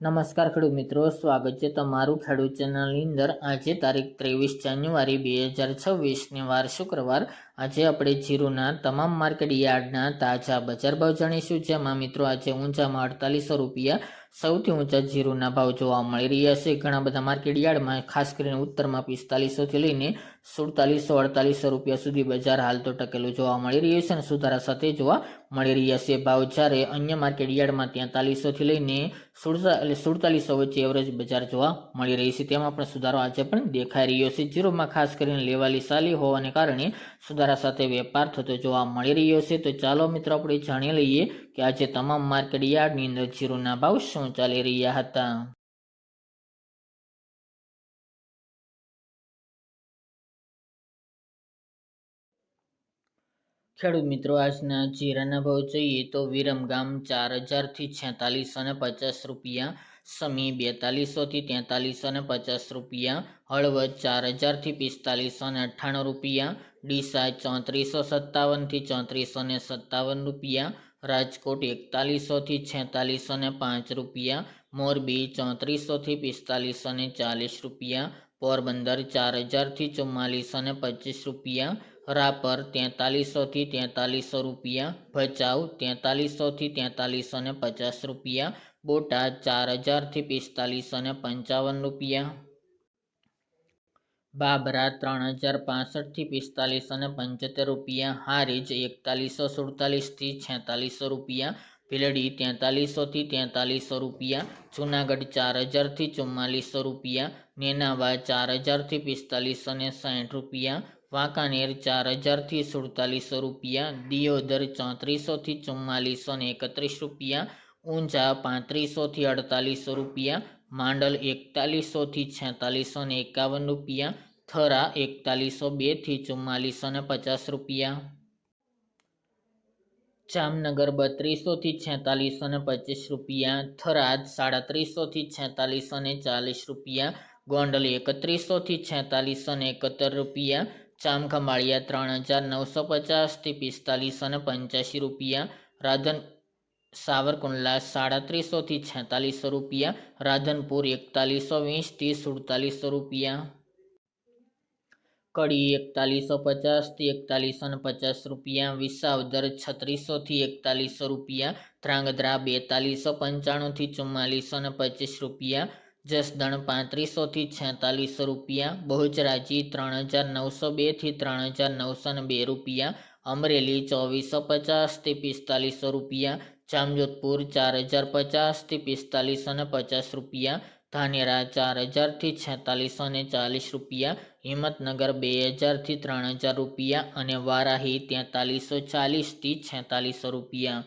નમસ્કાર ખેડૂત મિત્રો, સ્વાગત છે તમારું ખેડૂત ચેનલની અંદર. આજે તારીખ ત્રેવીસ જાન્યુઆરી બે હજાર છવ્વીસને વાર શુક્રવાર આજે આપણે જીરુના તમામ માર્કેટ યાર્ડના તાજા બજાર ભાવ જાણીશું, જેમાં મિત્રો આજે ઊંચામાં અડતાલીસો રૂપિયા સૌથી ઊંચા જીરુના ભાવ જોવા મળી રહ્યા છે. ઘણા બધા માર્કેટ યાર્ડમાં, ખાસ કરીને ઉત્તરમાં પિસ્તાલીસોથી લઈને સુડતાલીસો, અડતાલીસો રૂપિયા સુધી બજાર હાલ તો ટકેલું જોવા મળી રહ્યું છે અને સુધારા સાથે જોવા મળી રહ્યા છે. ભાવ જ્યારે અન્ય માર્કેટ યાર્ડમાં ત્યાંતાલીસોથી લઈને સુડતા એટલે સુડતાલીસો વચ્ચે એવરેજ બજાર જોવા મળી રહી છે. તેમાં પણ સુધારો આજે પણ દેખાઈ રહ્યો છે. જીરોમાં ખાસ કરીને લેવાલી સાલી હોવાને કારણે સુધારા સાથે વેપાર થતો જોવા મળી રહ્યો છે. તો ચાલો મિત્રો, આપણે જાણી લઈએ કે આજે તમામ માર્કેટ યાર્ડની અંદર જીરુના ભાવ શું ચાલી રહ્યા હતા. ખેડૂત મિત્રો, આજના જીરાના ભાવ જોઈએ તો વિરમગામ ચાર હજારથી છેતાલીસો ને પચાસ રૂપિયા, સમી બેતાલીસોથી તેતાલીસો ને પચાસ રૂપિયા, હળવદ ચાર હજારથી પિસ્તાલીસો ને અઠ્ઠાણું રૂપિયા, ડીસા ચોત્રીસો સત્તાવનથી ચોત્રીસો ને સત્તાવન રૂપિયા, રાજકોટ એકતાલીસોથી છેતાલીસો ને પાંચ રૂપિયા, મોરબી ચોત્રીસોથી પિસ્તાલીસો ને ચાલીસ રૂપિયા, પોરબંદર ચાર હજારથી ચુમ્માલીસો ને પચીસ રૂપિયા રાપર તેતાલીસોથી તેતાલીસો રૂપિયા, ભચાઉ તેતાલીસોથી તેતાલીસો ને પચાસ રૂપિયા, બોટાદ ચાર હજારથી પિસ્તાલીસો ને પંચાવન રૂપિયા. બાબરા ત્રણ હજાર પાસઠથી પિસ્તાલીસો ને પંચોતેર રૂપિયા. હારીજ એકતાલીસો સુડતાલીસથી છેતાલીસો રૂપિયા. ભીલડી તેતાલીસોથી તેતાલીસો રૂપિયા, જુનાગઢ ચાર હજારથી ચુમ્માલીસો રૂપિયા, નેનાવા ચાર હજારથી પિસ્તાલીસો ને સાઠ રૂપિયા, વાંકાનેર ચાર હજારથી સુડતાલીસો રૂપિયા, દિયોદર ચોત્રીસોથી ચુમ્માલીસો ને એકત્રીસ રૂપિયા, ઊંઝા પાંત્રીસોથી અડતાલીસો રૂપિયા, માંડલ એકતાલીસોથી છેતાલીસો ને એકાવન રૂપિયા, થરા એકતાલીસો બેથી ચુમ્માલીસો ને પચાસ રૂપિયા. જામનગર બત્રીસોથી છેતાલીસો ને પચીસ રૂપિયા, થરાદ સાડત્રીસોથી છેતાલીસો ને ચાલીસ રૂપિયા, ગોંડલ એકત્રીસોથી છેતાલીસો ને એકોતેર રૂપિયા, ચામખંભાળિયા ત્રણ હજાર નવસો પચાસથી પિસ્તાલીસો ને પંચ્યાસી રૂપિયા, રાધન સાવરકુંડલા સાડત્રીસોથી છેતાલીસો રૂપિયા, રાધનપુર એકતાલીસો વીસથી સુડતાલીસો રૂપિયા. કડી એકતાલીસો પચાસથી એકતાલીસો ને પચાસ રૂપિયા વિસાવદર છત્રીસોથી એકતાલીસો રૂપિયા, ધ્રાંગધ્રા બેતાલીસો પંચાણુંથી ચુમ્માલીસો ને પચીસ રૂપિયા, જસદણ પાંત્રીસોથી છેતાલીસો રૂપિયા બહુચરાજી ત્રણ હજાર નવસો બેથી ત્રણ હજાર નવસો ને બે રૂપિયા, અમરેલી ચોવીસો પચાસથી પિસ્તાલીસો રૂપિયા જામજોધપુર ચાર હજાર પચાસથી પિસ્તાલીસ અને પચાસ રૂપિયા. ધાનેરા ચાર હજારથી છેતાલીસ અને ચાલીસ રૂપિયા. હિંમતનગર બે હજારથી ત્રણ હજાર રૂપિયા અને વારાહી તેતાલીસો ચાલીસથી છેતાલીસો રૂપિયા.